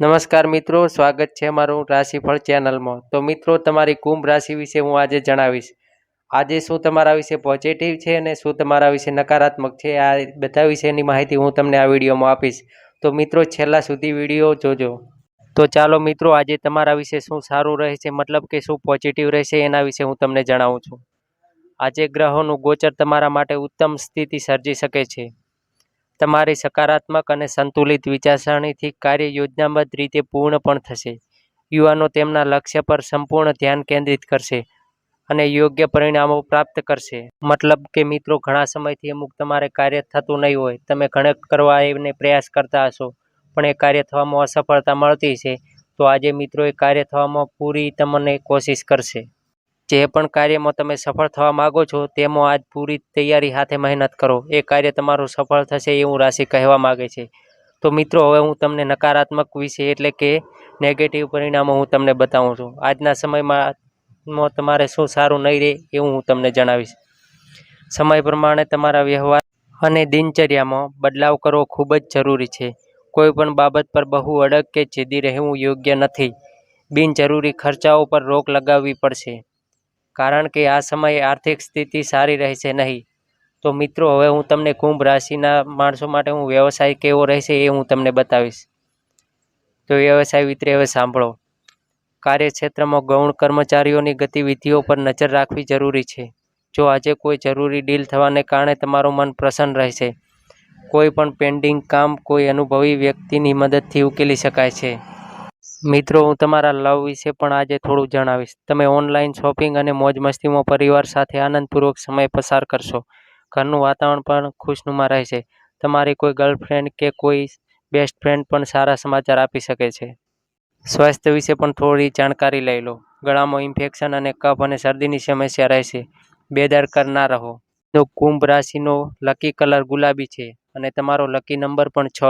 નમસ્કાર મિત્રો, સ્વાગત છે મારું રાશિફળ ચેનલમાં. તો મિત્રો, તમારી કુંભ રાશિ વિશે હું આજે જણાવીશ. આજે શું તમારા વિશે પોઝિટિવ છે અને શું તમારા વિશે નકારાત્મક છે, આ બધા વિશેની માહિતી હું તમને આ વિડીયોમાં આપીશ. તો મિત્રો, છેલ્લા સુધી વીડિયો જોજો. તો ચાલો મિત્રો, આજે તમારા વિશે શું સારું રહેશે, મતલબ કે શું પોઝિટિવ રહેશે, એના વિશે હું તમને જણાવું છું. આજે ગ્રહોનું ગોચર તમારા માટે ઉત્તમ સ્થિતિ સર્જી શકે છે. તમારી સકારાત્મક અને સંતુલિત વિચારસરણીથી કાર્ય યોજનાબદ્ધ રીતે પૂર્ણ પણ થશે. યુવાનો તેમના લક્ષ્ય પર સંપૂર્ણ ધ્યાન કેન્દ્રિત કરશે અને યોગ્ય પરિણામો પ્રાપ્ત કરશે. મતલબ કે, મિત્રો, ઘણા સમયથી અમુક તમારે કાર્ય થતું નહીં હોય. તમે ઘણે કરવા એને પ્રયાસ કરતા હશો, પણ એ કાર્ય થવામાં અસફળતા મળતી છે. તો આજે મિત્રો, એ કાર્ય થવામાં પૂરી તમને કોશિશ કરશે. જે પણ કાર્યમાં તમે સફળ થવા માગો છો, તેમાં આજ પૂરી તૈયારી સાથે મહેનત કરો. એ કાર્ય તમારું સફળ થશે એવું રાશિ કહેવા માગે છે. તો મિત્રો, હવે હું તમને નકારાત્મક વિશે એટલે કે નેગેટિવ પરિણામો હું તમને બતાવું છું. આજના સમયમાં તમારે શું સારું નહીં રહે એવું હું તમને જણાવીશ. સમય પ્રમાણે તમારા વ્યવહાર અને દિનચર્યામાં બદલાવ કરવો ખૂબ જ જરૂરી છે. કોઈ પણ બાબત પર બહુ અડગ કે જિદ્દી રહેવું યોગ્ય નથી. બિનજરૂરી ખર્ચાઓ પર રોક લગાવવી પડશે. કારણ કે આ સમયે આર્થિક સ્થિતિ સારી રહેશે નહીં. તો મિત્રો, હવે હું તમને કુંભ રાશિના માણસો માટે હું વ્યવસાય કેવો રહેશે એ હું તમને બતાવીશ. તો વ્યવસાય વિતરે હવે સાંભળો. કાર્યક્ષેત્રમાં ગૌણ કર્મચારીઓની ગતિવિધિઓ પર નજર રાખવી જરૂરી છે. જો આજે કોઈ જરૂરી ડીલ થવાને કારણે તમારું મન પ્રસન્ન રહેશે. કોઈ પણ પેન્ડિંગ કામ કોઈ અનુભવી વ્યક્તિની મદદથી ઉકેલી શકાય છે. મિત્રો, હું તમારા લવ વિશે પણ આજે થોડું જણાવીશ. તમે ઓનલાઈન શોપિંગ અને મોજ મસ્તીમાં પરિવાર સાથે આનંદપૂર્વક સમય પસાર કરશો. ઘરનું વાતાવરણ પણ ખુશનુમા રહેશે. તમારી કોઈ ગર્લફ્રેન્ડ કે કોઈ બેસ્ટ ફ્રેન્ડ પણ સારા સમાચાર આપી શકે છે. સ્વાસ્થ્ય વિશે પણ થોડી જાણકારી લઈ લો. ગળામાં ઇન્ફેક્શન અને કફ અને શરદીની સમસ્યા રહેશે. બેદરકાર ના રહો. તો કુંભ રાશિનો લકી કલર ગુલાબી છે અને તમારો લકી નંબર પણ છ